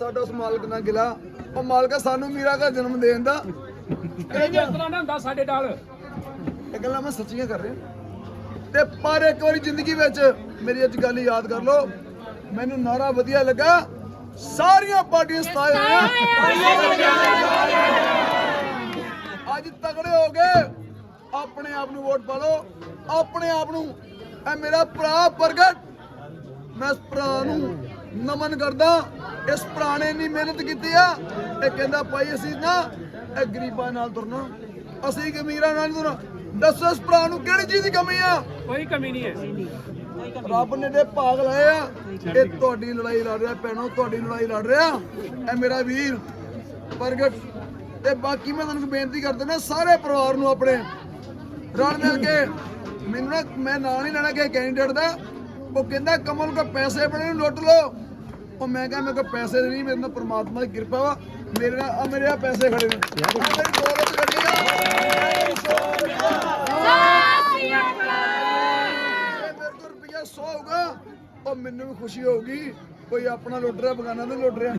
ਸਾਡਾ ਉਸ ਮਾਲਕ ਨਾਲ ਗਿਲਾ। ਉਹ ਮਾਲਕਾ ਸਾਨੂੰ ਮੀਰਾ ਦਾ ਜਨਮ ਦੇਣ ਦਾ। ਇਹ ਜਿਸ ਤਰ੍ਹਾਂ ਦਾ ਹੁੰਦਾ ਸਾਡੇ ਨਾਲ। ਇਹ ਗੱਲਾਂ ਮੈਂ ਸੱਚੀਆਂ ਕਰ ਰਿਹਾ। ਤੇ ਪਰ ਇੱਕ ਵਾਰੀ ਜ਼ਿੰਦਗੀ ਵਿੱਚ ਮੇਰੀ ਅੱਜ ਗੱਲ ਯਾਦ ਕਰ ਲਓ। ਮੈਨੂੰ ਨਾਰਾ ਵਧੀਆ ਲੱਗਾ। ਸਾਰੀਆਂ ਪਾਰਟੀਆਂ ਸਤਾਏ ਹੋਏ ਅੱਜ ਤਗੜੇ ਹੋ ਗਏ ਆਪਣੇ ਆਪ ਨੂੰ ਵੋਟ ਪਾ ਲਓ। ਆਪਣੇ ਆਪ ਨੂੰ। ਇਹ ਮੇਰਾ ਭਰਾ ਪ੍ਰਗਟ। ਮੈਂ ਇਸ ਭਰਾ ਨੂੰ ਨਮਨ ਕਰਦਾ ਇਸ ਭਰਾ ਨੇ ਮਿਹਨਤ ਕੀਤੀ ਆ ਇਹ ਕਹਿੰਦਾ ਭਾਈ ਅਸੀਂ ਨਾ ਇਹ ਗਰੀਬਾਂ ਨਾਲ ਤੁਰਨਾ। ਅਸੀਂ ਗਮੀਰਾਂ ਨਾਲ ਤੁਰਨਾ। ਦੱਸੋ ਇਸ ਭਰਾ ਨੂੰ ਕਿਹੜੀ ਚੀਜ਼ ਦੀ ਕਮੀ ਆ? ਕੋਈ ਕਮੀ ਨਹੀਂ ਹੈ। ਰੱਬ ਨੇ ਦੇ ਭਾਗ ਲਾਏ ਆ ਇਹ ਤੁਹਾਡੀ ਲੜਾਈ ਲੜ ਰਿਹਾ ਭੈਣੋ ਤੁਹਾਡੀ ਲੜਾਈ ਲੜ ਰਿਹਾ। ਇਹ ਮੇਰਾ ਵੀਰ ਪ੍ਰਗਟ ਤੇ ਬਾਕੀ ਮੈਂ ਤੁਹਾਨੂੰ ਬੇਨਤੀ ਕਰਦਾ ਨਾ ਸਾਰੇ ਪਰਿਵਾਰ ਨੂੰ ਆਪਣੇ ਰਲ ਮਿਲ ਕੇ। ਮੈਨੂੰ ਨਾ ਮੈਂ ਨਾਂ ਨਹੀਂ ਲੈਣਾ ਕਿ ਕੈਂਡੀਡੇਟ ਦਾ। ਉਹ ਕਹਿੰਦਾ ਕਮਲ ਕੋ ਪੈਸੇ ਬਣੇ ਨੂੰ ਲੁੱਟ ਲਓ। ਉਹ ਮੈਂ ਕਿਹਾ ਮੇਰੇ ਕੋਲ ਪੈਸੇ ਨਹੀਂ ਮੇਰੇ ਨਾਲ ਪ੍ਰਮਾਤਮਾ ਦੀ ਕਿਰਪਾ ਵਾ। ਮੇਰੇ ਨਾਲ ਆ ਮੇਰੇ ਆ ਪੈਸੇ ਖੜੇ ਨੇ। ਮੇਰੀ ਦੌਲਤ ਆ ਮੇਰੀ ਦੌਲਤ ਆ। ਜੇ ਮੇਰੇ ਕੋਲ ਰੁਪਈਆ 100 ਹੋਊਗਾ ਉਹ ਮੈਨੂੰ ਵੀ ਖੁਸ਼ੀ ਹੋਊਗੀ ਕੋਈ ਆਪਣਾ ਲੁੱਟ ਰਿਹਾ ਬਗਾਨਾ ਨਹੀਂ ਲੁੱਟ ਰਿਹਾ।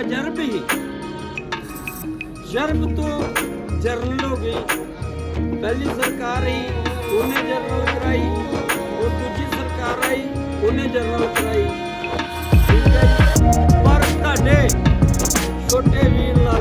ਅਜਰਬ ਹੀ। ਜਰਬ ਤੋਂ ਜਰਨਲ ਹੋ ਗਈ ਪਹਿਲੀ ਸਰਕਾਰ ਆਈ, ਉਹਨੇ ਜਰਨਲ ਕਰਾਈ। ਉਹ ਦੂਜੀ ਸਰਕਾਰ ਆਈ, ਉਹਨੇ ਜਰਨਲ ਕਰਾਈ। ਠੀਕ ਹੈ ਪਰ ਤੁਹਾਡੇ ਛੋਟੇ ਵੀਰ ਲਾ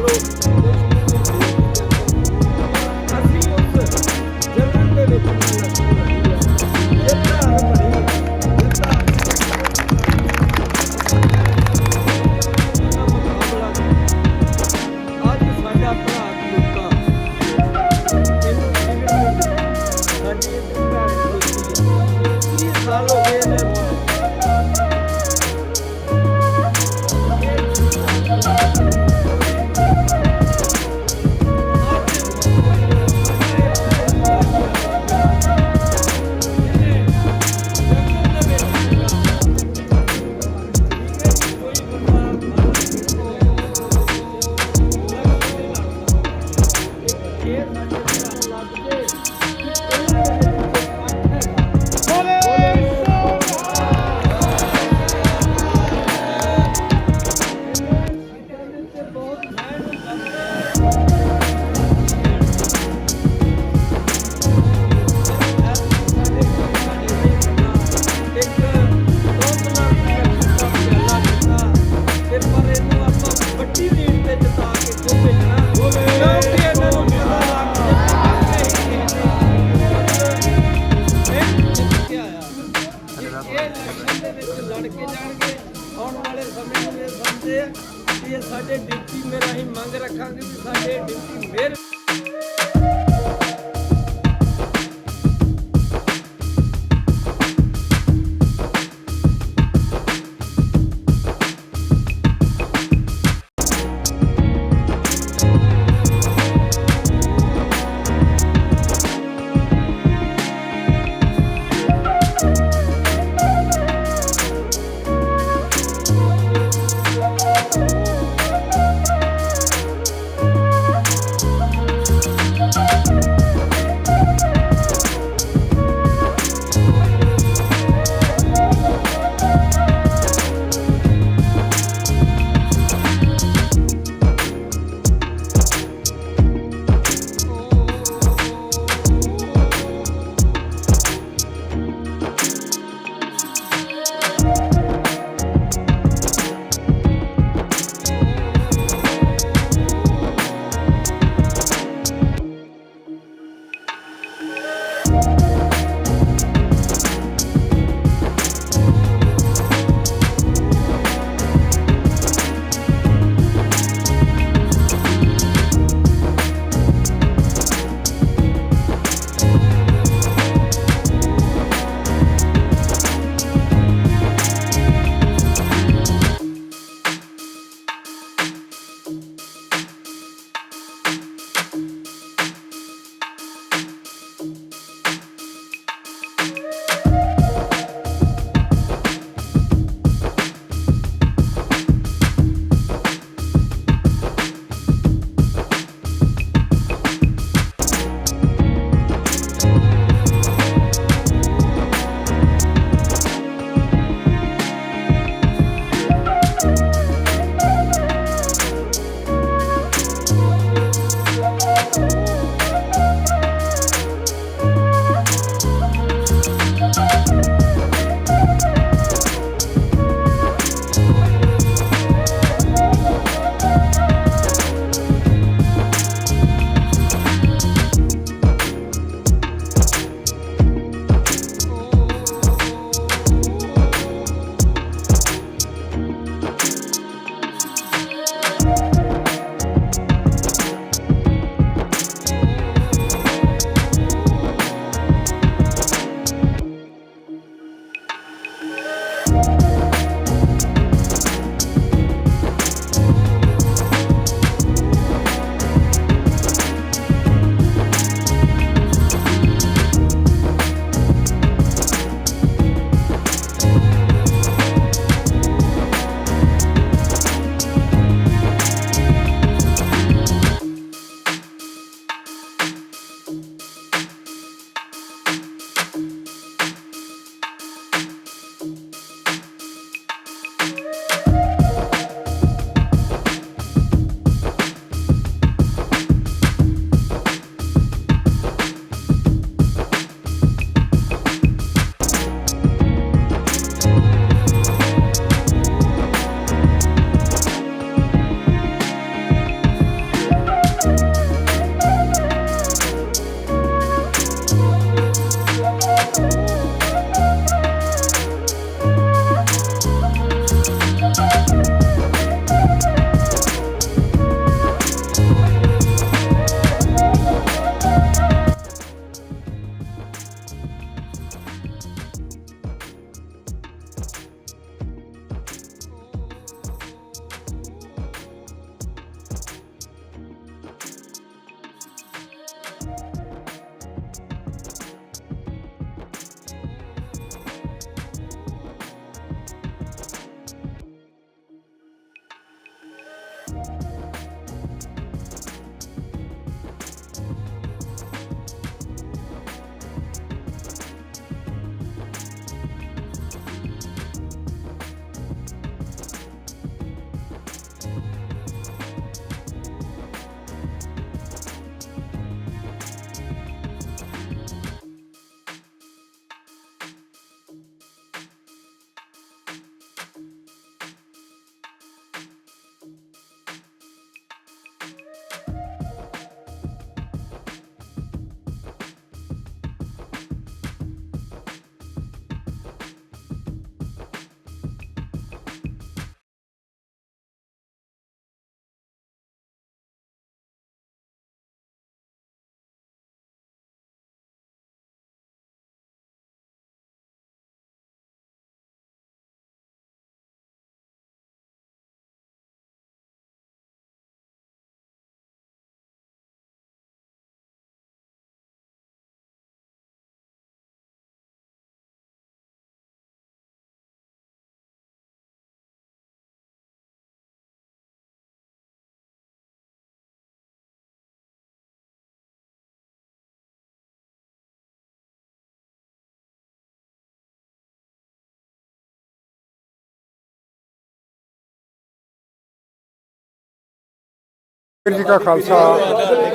ਵਾਹਿਗੁਰੂ ਜੀ ਕਾ ਖਾਲਸਾ,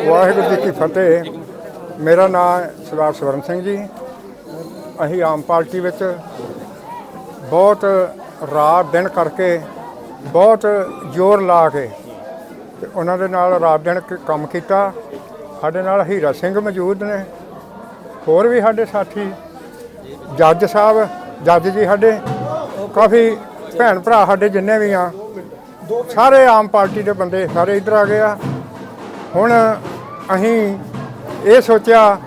ਵਾਹਿਗੁਰੂ ਜੀ ਕੀ ਫਤਿਹ। ਮੇਰਾ ਨਾਮ ਸਰਦਾਰ ਸਵਰਨ ਸਿੰਘ ਜੀ। ਅਸੀਂ ਆਮ ਪਾਰਟੀ ਵਿੱਚ ਬਹੁਤ ਰਾਤ ਦਿਨ ਕਰਕੇ ਬਹੁਤ ਜ਼ੋਰ ਲਾ ਕੇ ਤੇ ਉਹਨਾਂ ਦੇ ਨਾਲ ਰਾਤ ਦਿਨ ਕੰਮ ਕੀਤਾ। ਸਾਡੇ ਨਾਲ ਹੀਰਾ ਸਿੰਘ ਮੌਜੂਦ ਨੇ। ਹੋਰ ਵੀ ਸਾਡੇ ਸਾਥੀ। ਜੱਜ ਸਾਹਿਬ, ਜੱਜ ਜੀ ਸਾਡੇ। ਕਾਫੀ ਭੈਣ ਭਰਾ ਸਾਡੇ ਜਿੰਨੇ ਵੀ ਆ। ਸਾਰੇ ਆਮ ਪਾਰਟੀ ਦੇ ਬੰਦੇ ਸਾਰੇ ਇੱਧਰ ਆ ਗਏ ਆ। ਹੁਣ ਅਸੀਂ ਇਹ ਸੋਚਿਆ,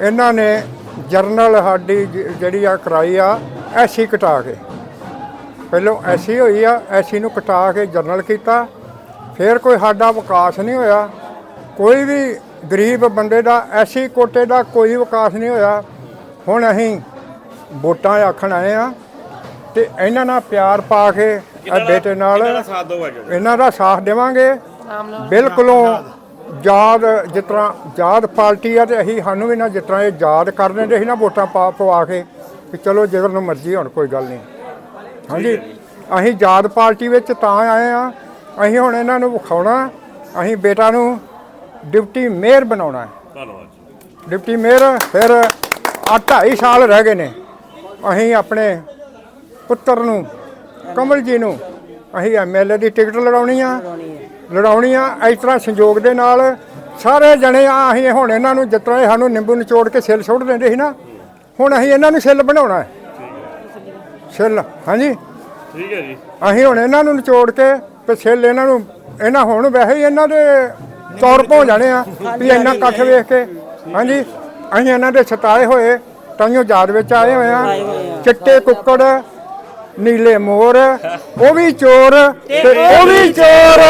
ਇਹਨਾਂ ਨੇ ਜਰਨਲ ਸਾਡੀ ਜਿਹੜੀ ਆ ਕਰਾਈ ਆ, ਐਸੀ ਕਟਾ ਕੇ। ਪਹਿਲਾਂ ਐਸੀ ਹੋਈ ਆ, ਐਸੀ ਨੂੰ ਕਟਾ ਕੇ ਜਰਨਲ ਕੀਤਾ। ਫਿਰ ਕੋਈ ਸਾਡਾ ਵਿਕਾਸ ਨਹੀਂ ਹੋਇਆ। ਕੋਈ ਵੀ ਗਰੀਬ ਬੰਦੇ ਦਾ, ਐਸੀ ਕੋਟੇ ਦਾ ਕੋਈ ਵਿਕਾਸ ਨਹੀਂ ਹੋਇਆ। ਹੁਣ ਅਸੀਂ ਵੋਟਾਂ ਆਖਣ ਆਏ ਆ ਤੇ ਇਹਨਾਂ ਨਾਲ ਪਿਆਰ ਪਾ ਕੇ ਇਹ ਬੇਟੇ ਨਾਲ ਇਹਨਾਂ ਦਾ ਸਾਥ ਦੇਵਾਂਗੇ। ਬਿਲਕੁਲੋਂ ਯਾਦ ਜਿਸ ਤਰ੍ਹਾਂ ਯਾਦ ਪਾਰਟੀ ਆ ਤੇ ਅਸੀਂ ਸਾਨੂੰ ਵੀ ਨਾ ਜਿਸ ਤਰ੍ਹਾਂ ਇਹ ਯਾਦ ਕਰ ਦਿੰਦੇ ਸੀ ਨਾ ਵੋਟਾਂ ਪਾ ਪਵਾ ਕੇ ਕਿ ਚਲੋ ਜਿੱਧਰ ਨੂੰ ਮਰਜ਼ੀ ਹੁਣ ਕੋਈ ਗੱਲ ਨਹੀਂ। ਹਾਂਜੀ ਅਸੀਂ ਯਾਦ ਪਾਰਟੀ ਵਿੱਚ ਤਾਂ ਆਏ ਆ। ਅਸੀਂ ਹੁਣ ਇਹਨਾਂ ਨੂੰ ਵਿਖਾਉਣਾ। ਅਸੀਂ ਬੇਟਾ ਨੂੰ ਡਿਪਟੀ ਮੇਅਰ ਬਣਾਉਣਾ ਹੈ। ਧੰਨਵਾਦ ਡਿਪਟੀ ਮੇਅਰ ਫਿਰ ਆ ਢਾਈ ਸਾਲ ਰਹਿ ਗਏ ਨੇ। ਅਸੀਂ ਆਪਣੇ ਪੁੱਤਰ ਨੂੰ ਕਮਲ ਜੀ ਨੂੰ। ਅਸੀਂ ਐਮਐਲਏ ਦੀ ਟਿਕਟ ਲੜਾਉਣੀ ਆ। ਲੜਾਉਣੀ ਆ ਇਸ ਤਰ੍ਹਾਂ ਸੰਯੋਗ ਦੇ ਨਾਲ ਸਾਰੇ ਜਣੇ ਆ ਅਸੀਂ ਹੁਣ ਇਹਨਾਂ ਨੂੰ ਜਿਸ ਤਰ੍ਹਾਂ ਇਹ ਸਾਨੂੰ ਨਿੰਬੂ ਨਿਚੋੜ ਕੇ ਸਿੱਲ ਸੁੱਟ ਦਿੰਦੇ ਸੀ ਨਾ ਹੁਣ ਅਸੀਂ ਇਹਨਾਂ ਨੂੰ ਸਿੱਲ ਬਣਾਉਣਾ ਹੈ। ਸਿੱਲ ਹਾਂਜੀ। ਠੀਕ ਹੈ ਜੀ। ਅਸੀਂ ਹੁਣ ਇਹਨਾਂ ਨੂੰ ਨਿਚੋੜ ਕੇ ਤੇ ਛਿੱਲ ਇਹਨਾਂ ਨੂੰ ਇਹਨਾਂ ਹੁਣ ਵੈਸੇ ਹੀ ਇਹਨਾਂ ਦੇ ਤੌਰ ਪਹੁੰਚ ਜਾਣੇ ਆ ਵੀ ਇੰਨਾ ਇਕੱਠ ਵੇਖ ਕੇ ਹਾਂਜੀ। ਅਸੀਂ ਇਹਨਾਂ ਦੇ ਸਤਾਏ ਹੋਏ ਤਾਈਓ ਯਾਦ ਵਿੱਚ ਆਏ ਹੋਏ ਆ। ਚਿੱਟੇ ਕੁੱਕੜ ਨੀਲੇ ਮੋਰ ਉਹ ਵੀ ਚੋਰ ਤੇ ਉਹ ਵੀ ਚੋਰ।